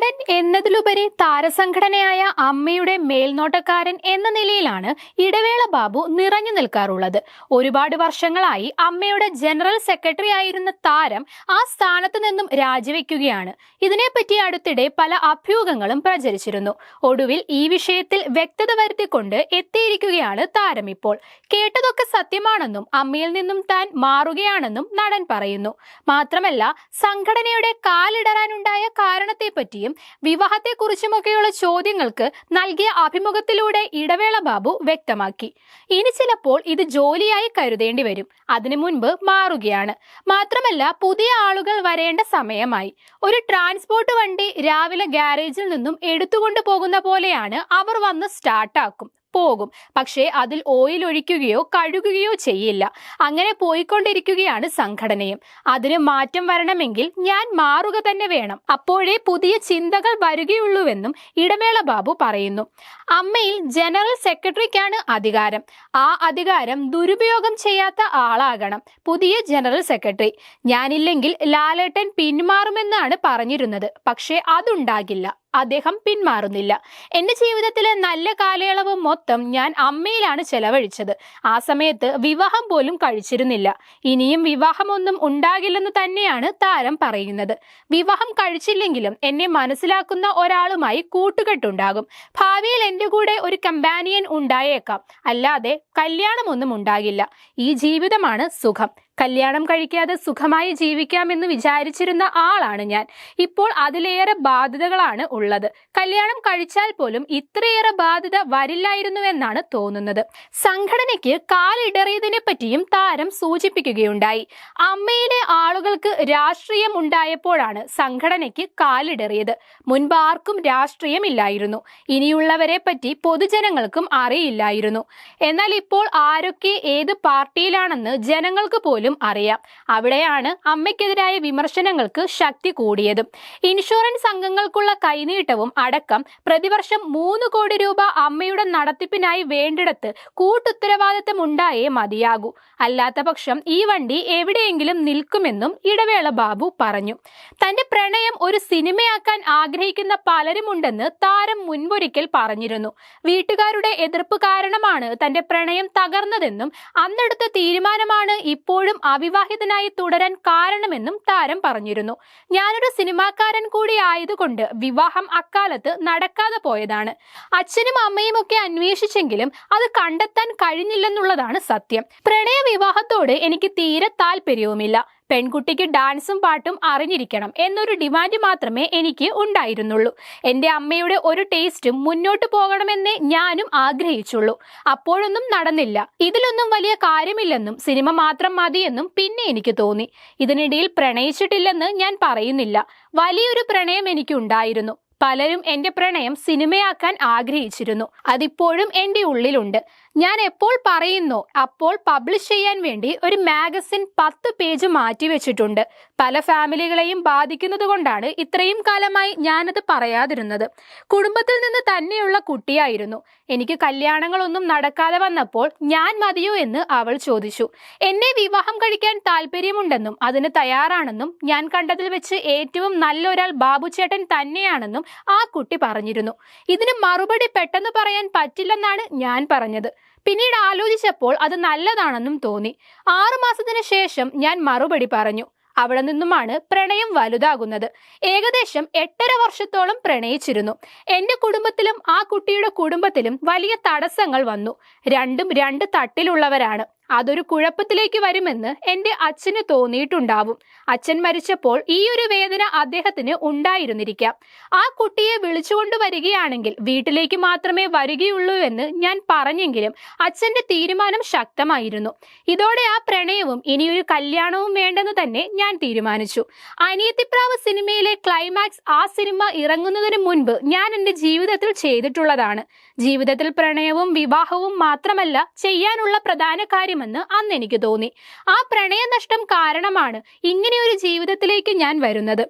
നടൻ എന്നതിലുപരി താരസംഘടനയായ അമ്മയുടെ മേൽനോട്ടക്കാരൻ എന്ന നിലയിലാണ് ഇടവേള ബാബു നിറഞ്ഞു നിൽക്കാറുള്ളത്. ഒരുപാട് വർഷങ്ങളായി അമ്മയുടെ ജനറൽ സെക്രട്ടറി ആയിരുന്ന താരം ആ സ്ഥാനത്ത് നിന്നും രാജിവെക്കുകയാണ്. ഇതിനെപ്പറ്റി അടുത്തിടെ പല അഭ്യൂഹങ്ങളും പ്രചരിച്ചിരുന്നു. ഒടുവിൽ ഈ വിഷയത്തിൽ വ്യക്തത വരുത്തിക്കൊണ്ട് എത്തിയിരിക്കുകയാണ് താരം ഇപ്പോൾ. കേട്ടതൊക്കെ സത്യമാണെന്നും അമ്മയിൽ നിന്നും താൻ മാറുകയാണെന്നും നടൻ പറയുന്നു. മാത്രമല്ല സംഘടനയുടെ കാലിടറാനുണ്ടായ കാരണത്തെപ്പറ്റിയും വിവാഹത്തെക്കുറിച്ചുമൊക്കെയുള്ള ചോദ്യങ്ങൾക്ക് നൽകിയ അഭിമുഖത്തിലൂടെ ഇടവേള ബാബു വ്യക്തമാക്കി. ഇനി ചിലപ്പോൾ ഇത് ജോലിയായി കരുതേണ്ടി വരും. അതിനു മുൻപ് മാറുകയാണ്. മാത്രമല്ല പുതിയ ആളുകൾ വരേണ്ട സമയമായി. ഒരു ട്രാൻസ്പോർട്ട് വണ്ടി രാവിലെ ഗ്യാരേജിൽ നിന്നും എടുത്തുകൊണ്ട് പോകുന്ന പോലെയാണ് അവർ വന്ന് സ്റ്റാർട്ടാക്കും. പോകും. പക്ഷേ അതിൽ ഓയിൽ ഒഴിക്കുകയോ കഴുകുകയോ ചെയ്യില്ല. അങ്ങനെ പോയിക്കൊണ്ടിരിക്കുകയാണ് സംഘടനയും. അതിന് മാറ്റം വരണമെങ്കിൽ ഞാൻ മാറുക തന്നെ വേണം. അപ്പോഴേ പുതിയ ചിന്തകൾ വരികയുള്ളൂവെന്നും ഇടമേള ബാബു പറയുന്നു. അമ്മയിൽ ജനറൽ സെക്രട്ടറിക്കാണ് അധികാരം. ആ അധികാരം ദുരുപയോഗം ചെയ്യാത്ത ആളാകണം പുതിയ ജനറൽ സെക്രട്ടറി. ഞാനില്ലെങ്കിൽ ലാലേട്ടൻ പിന്മാറുമെന്നാണ് പറഞ്ഞിരുന്നത്. പക്ഷേ അതുണ്ടാകില്ല. അദ്ദേഹം പിന്മാറുന്നില്ല. എന്റെ ജീവിതത്തിലെ നല്ല കാലയളവ് മൊത്തം ഞാൻ അമ്മയിലാണ് ചെലവഴിച്ചത്. ആ സമയത്ത് വിവാഹം പോലും കഴിച്ചിരുന്നില്ല. ഇനിയും വിവാഹമൊന്നും ഉണ്ടാകില്ലെന്ന് തന്നെയാണ് താരം പറയുന്നത്. വിവാഹം കഴിച്ചില്ലെങ്കിലും എന്നെ മനസ്സിലാക്കുന്ന ഒരാളുമായി കൂട്ടുകെട്ടുണ്ടാകും. ഭാവിയിൽ എന്റെ കൂടെ ഒരു കമ്പാനിയൻ ഉണ്ടായേക്കാം. അല്ലാതെ കല്യാണമൊന്നും ഉണ്ടാകില്ല. ഈ ജീവിതമാണ് സുഖം. കല്യാണം കഴിക്കാതെ സുഖമായി ജീവിക്കാമെന്ന് വിചാരിച്ചിരുന്ന ആളാണ് ഞാൻ. ഇപ്പോൾ അതിലേറെ ബാധ്യതകളാണ് ഉള്ളത്. കല്യാണം കഴിച്ചാൽ പോലും ഇത്രയേറെ ബാധ്യത വരില്ലായിരുന്നുവെന്നാണ് തോന്നുന്നത്. സംഘടനയ്ക്ക് കാലിടറിയതിനെ പറ്റിയും താരം സൂചിപ്പിക്കുകയുണ്ടായി. അമ്മയിലെ ആളുകൾക്ക് രാഷ്ട്രീയം ഉണ്ടായപ്പോഴാണ് സംഘടനയ്ക്ക് കാലിടറിയത്. മുൻപ് ആർക്കും രാഷ്ട്രീയമില്ലായിരുന്നു. ഇനിയുള്ളവരെ പറ്റി പൊതുജനങ്ങൾക്കും അറിയില്ലായിരുന്നു. എന്നാൽ ഇപ്പോൾ ആരൊക്കെ ഏത് പാർട്ടിയിലാണെന്ന് ജനങ്ങൾക്ക് പോലും അറിയാം. അവിടെയാണ് അമ്മയ്ക്കെതിരായ വിമർശനങ്ങൾക്ക് ശക്തി കൂടിയതും. ഇൻഷുറൻസ് അംഗങ്ങൾക്കുള്ള കൈനീട്ടവും അടക്കം പ്രതിവർഷം മൂന്ന് കോടി രൂപ അമ്മയുടെ നടത്തിപ്പിനായി വേണ്ടിടത്ത് കൂട്ടുത്തരവാദിത്തം ഉണ്ടായേ മതിയാകൂ. അല്ലാത്ത പക്ഷം ഈ വണ്ടി എവിടെയെങ്കിലും നിൽക്കുമെന്നും ഇടവേള ബാബു പറഞ്ഞു. തന്റെ പ്രണയം ഒരു സിനിമയാക്കാൻ ആഗ്രഹിക്കുന്ന പലരുമുണ്ടെന്ന് താരം മുൻപൊരിക്കൽ പറഞ്ഞിരുന്നു. വീട്ടുകാരുടെ എതിർപ്പ് കാരണമാണ് തന്റെ പ്രണയം തകർന്നതെന്നും അന്നെടുത്ത തീരുമാനമാണ് ഇപ്പോഴും അവിവാഹിതനായി തുടരാൻ കാരണമെന്നും താരം പറഞ്ഞിരുന്നു. ഞാനൊരു സിനിമാക്കാരൻ കൂടി ആയതുകൊണ്ട് വിവാഹം അക്കാലത്ത് നടക്കാതെ പോയതാണ്. അച്ഛനും അമ്മയും ഒക്കെ അന്വേഷിച്ചെങ്കിലും അത് കണ്ടെത്താൻ കഴിഞ്ഞില്ലെന്നുള്ളതാണ് സത്യം. പ്രണയ വിവാഹത്തോട് എനിക്ക് തീരെ താല്പര്യവുമില്ല. പെൺകുട്ടിക്ക് ഡാൻസും പാട്ടും അറിഞ്ഞിരിക്കണം എന്നൊരു ഡിമാൻഡ് മാത്രമേ എനിക്ക് ഉണ്ടായിരുന്നുള്ളൂ. എന്റെ അമ്മയുടെ ഒരു ടേസ്റ്റും മുന്നോട്ട് പോകണമെന്നേ ഞാനും ആഗ്രഹിച്ചുള്ളൂ. അപ്പോഴൊന്നും നടന്നില്ല. ഇതിലൊന്നും വലിയ കാര്യമില്ലെന്നും സിനിമ മാത്രം മതിയെന്നും പിന്നെ എനിക്ക് തോന്നി. ഇതിനിടയിൽ പ്രണയിച്ചിട്ടില്ലെന്ന് ഞാൻ പറയുന്നില്ല. വലിയൊരു പ്രണയം എനിക്കുണ്ടായിരുന്നു. പലരും എന്റെ പ്രണയം സിനിമയാക്കാൻ ആഗ്രഹിച്ചിരുന്നു. അതിപ്പോഴും എന്റെ ഉള്ളിലുണ്ട്. ഞാൻ എപ്പോൾ പറയുന്നു അപ്പോൾ പബ്ലിഷ് ചെയ്യാൻ വേണ്ടി ഒരു മാഗസിൻ പത്ത് പേജ് മാറ്റി വെച്ചിട്ടുണ്ട്. പല ഫാമിലികളെയും ബാധിക്കുന്നത് കൊണ്ടാണ് ഇത്രയും കാലമായി ഞാനത് പറയാതിരുന്നത്. കുടുംബത്തിൽ നിന്ന് തന്നെയുള്ള കുട്ടിയായിരുന്നു. എനിക്ക് കല്യാണങ്ങളൊന്നും നടക്കാതെ വന്നപ്പോൾ ഞാൻ മതിയോ എന്ന് അവൾ ചോദിച്ചു. എന്നെ വിവാഹം കഴിക്കാൻ താല്പര്യമുണ്ടെന്നും അതിന് തയ്യാറാണെന്നും ഞാൻ കണ്ടതിൽ വെച്ച് ഏറ്റവും നല്ലൊരാൾ ബാബുചേട്ടൻ തന്നെയാണെന്നും ആ കുട്ടി പറഞ്ഞിരുന്നു. ഇതിന് മറുപടി പെട്ടെന്ന് പറയാൻ പറ്റില്ലെന്നാണ് ഞാൻ പറഞ്ഞത്. പിന്നീട് ആലോചിച്ചപ്പോൾ അത് നല്ലതാണെന്നും തോന്നി. ആറുമാസത്തിന് ശേഷം ഞാൻ മറുപടി പറഞ്ഞു. അവിടെ നിന്നുമാണ് പ്രണയം വലുതാകുന്നത്. ഏകദേശം എട്ടര വർഷത്തോളം പ്രണയിച്ചിരുന്നു. എന്റെ കുടുംബത്തിലും ആ കുട്ടിയുടെ കുടുംബത്തിലും വലിയ തടസ്സങ്ങൾ വന്നു. രണ്ടും രണ്ട് തട്ടിലുള്ളവരാണ്. അതൊരു കുഴപ്പത്തിലേക്ക് വരുമെന്ന് എന്റെ അച്ഛന് തോന്നിയിട്ടുണ്ടാവും. അച്ഛൻ മരിച്ചപ്പോൾ ഈ ഒരു വേദന അദ്ദേഹത്തിന് ഉണ്ടായിരുന്നിരിക്കാം. ആ കുട്ടിയെ വിളിച്ചുകൊണ്ട് വരികയാണെങ്കിൽ വീട്ടിലേക്ക് മാത്രമേ വരികയുള്ളൂ എന്ന് ഞാൻ പറഞ്ഞെങ്കിലും അച്ഛന്റെ തീരുമാനം ശക്തമായിരുന്നു. ഇതോടെ ആ പ്രണയവും ഇനിയൊരു കല്യാണവും വേണ്ടെന്ന് തന്നെ ഞാൻ തീരുമാനിച്ചു. അനിയത്തിപ്രാവ് സിനിമയിലെ ക്ലൈമാക്സ് ആ സിനിമ ഇറങ്ങുന്നതിന് മുൻപ് ഞാൻ എന്റെ ജീവിതത്തിൽ ചെയ്തിട്ടുള്ളതാണ്. ജീവിതത്തിൽ പ്രണയവും വിവാഹവും മാത്രമല്ല ചെയ്യാനുള്ള പ്രധാന കാര്യം ആയിരിക്കുമെന്ന് അന്ന് എനിക്ക് തോന്നി. ആ പ്രണയനഷ്ടം കാരണമാണ് ഇങ്ങനെയൊരു ജീവിതത്തിലേക്ക് ഞാൻ വരുന്നത്.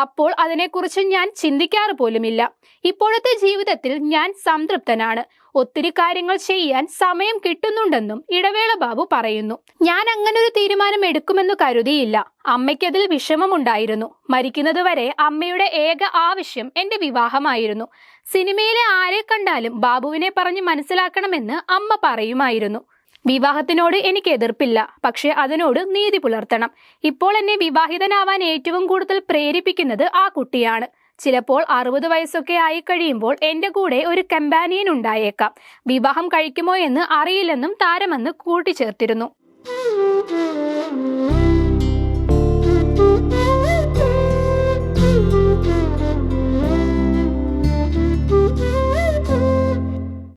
അപ്പോൾ അതിനെക്കുറിച്ച് ഞാൻ ചിന്തിക്കാറ് പോലുമില്ല. ഇപ്പോഴത്തെ ജീവിതത്തിൽ ഞാൻ സംതൃപ്തനാണ്. ഒത്തിരി കാര്യങ്ങൾ ചെയ്യാൻ സമയം കിട്ടുന്നുണ്ടെന്നും ഇടവേള ബാബു പറയുന്നു. ഞാൻ അങ്ങനെ ഒരു തീരുമാനം എടുക്കുമെന്ന് കരുതിയില്ല. അമ്മയ്ക്കതിൽ വിഷമമുണ്ടായിരുന്നു. മരിക്കുന്നത് വരെ അമ്മയുടെ ഏക ആവശ്യം എന്റെ വിവാഹമായിരുന്നു. സിനിമയിലെ ആരെ കണ്ടാലും ബാബുവിനെ പറഞ്ഞ് മനസ്സിലാക്കണമെന്ന് അമ്മ പറയുമായിരുന്നു. വിവാഹത്തിനോട് എനിക്ക് എതിർപ്പില്ല. പക്ഷെ അതിനോട് നീതി പുലർത്തണം. ഇപ്പോൾ എന്നെ വിവാഹിതനാവാൻ ഏറ്റവും കൂടുതൽ പ്രേരിപ്പിക്കുന്നത് ആ കുട്ടിയാണ്. ചിലപ്പോൾ അറുപത് വയസ്സൊക്കെ ആയി കഴിയുമ്പോൾ എന്റെ കൂടെ ഒരു കമ്പാനിയൻ ഉണ്ടായേക്കാം. വിവാഹം കഴിക്കുമോ എന്ന് അറിയില്ലെന്നും താരമെന്ന് കൂട്ടിച്ചേർത്തിരുന്നു.